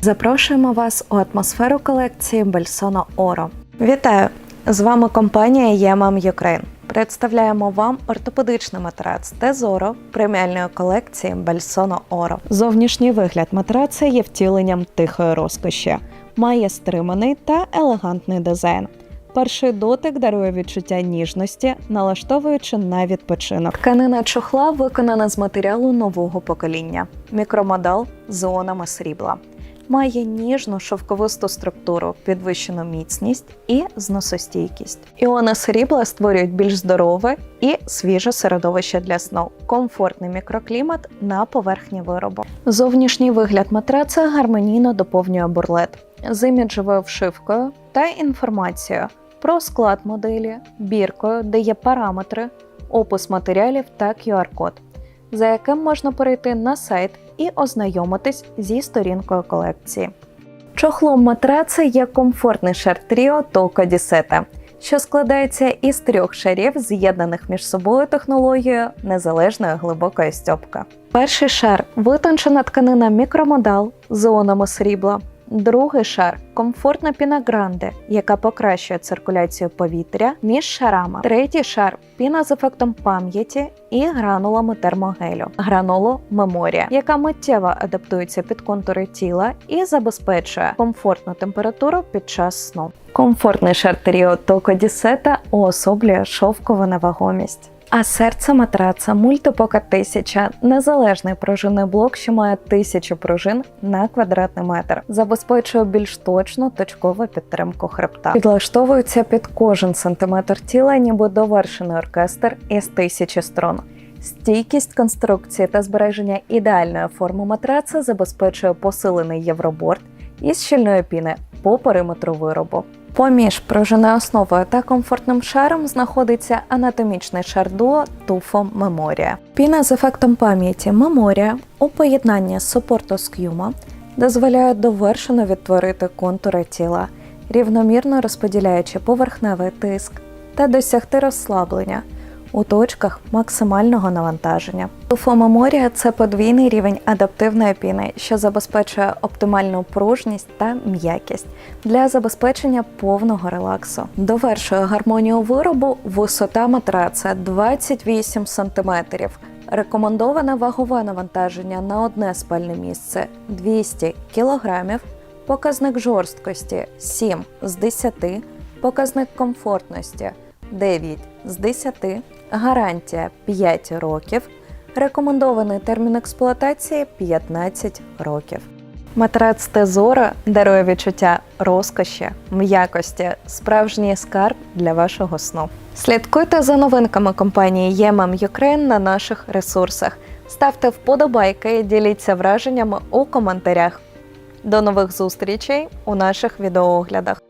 Запрошуємо вас у атмосферу колекції Бельсоно Оро. Вітаю! З вами компанія Ємам Ukraine. Представляємо вам ортопедичний матрац Тезоро преміальної колекції Бельсоно Оро. Зовнішній вигляд матраца є втіленням тихої розкоші, має стриманий та елегантний дизайн. Перший дотик дарує відчуття ніжності, налаштовуючи на відпочинок. Тканина чохла виконана з матеріалу нового покоління, мікромодал з іонами срібла. Має ніжну шовковисту структуру, підвищену міцність і зносостійкість. Іони срібла створюють більш здорове і свіже середовище для сну, комфортний мікроклімат на поверхні виробу. Зовнішній вигляд матраца гармонійно доповнює бурлет з іміджевою вшивкою та інформацією про склад моделі, біркою, де є параметри, опис матеріалів та QR-код, за яким можна перейти на сайт і ознайомитись зі сторінкою колекції. Чохлом матраце є комфортний шар тріо Толка Дісета, що складається із трьох шарів, з'єднаних між собою технологією незалежної глибокої стьопки. Перший шар витончена тканина мікромодал з іонами срібла. Другий шар комфортна піна гранде, яка покращує циркуляцію повітря між шарами. Третій шар піна з ефектом пам'яті і гранулами термогелю. Гранолу меморія, яка миттєво адаптується під контури тіла і забезпечує комфортну температуру під час сну. Комфортний шар Тріо Токо уособлює шовкову невагомість. А серце матраца мультипока 1000 – незалежний пружинний блок, що має тисячу пружин на квадратний метр, забезпечує більш точну точкову підтримку хребта. Підлаштовується під кожен сантиметр тіла, ніби довершений оркестр із тисячі струн. Стійкість конструкції та збереження ідеальної форми матраца забезпечує посилений євроборд із щільної піни по периметру виробу. Поміж пружиною основою та комфортним шаром знаходиться анатомічний шар дуо Tufo Memoria. Піна з ефектом пам'яті Memoria у поєднанні з супорту скюма дозволяє довершено відтворити контури тіла, рівномірно розподіляючи поверхневий тиск та досягти розслаблення у точках максимального навантаження. Tufo Memoria – це подвійний рівень адаптивної піни, що забезпечує оптимальну пружність та м'якість для забезпечення повного релаксу. Довершує гармонію виробу висота матраца 28 см. Рекомендоване вагове навантаження на одне спальне місце 200 кг, показник жорсткості 7 з 10, показник комфортності 9 з 10, гарантія 5 років, рекомендований термін експлуатації 15 років. Матрац Тезора дарує відчуття розкоші, м'якості, справжній скарб для вашого сну. Слідкуйте за новинками компанії Yemam Ukraine на наших ресурсах. Ставте вподобайки і діліться враженнями у коментарях. До нових зустрічей у наших відеооглядах.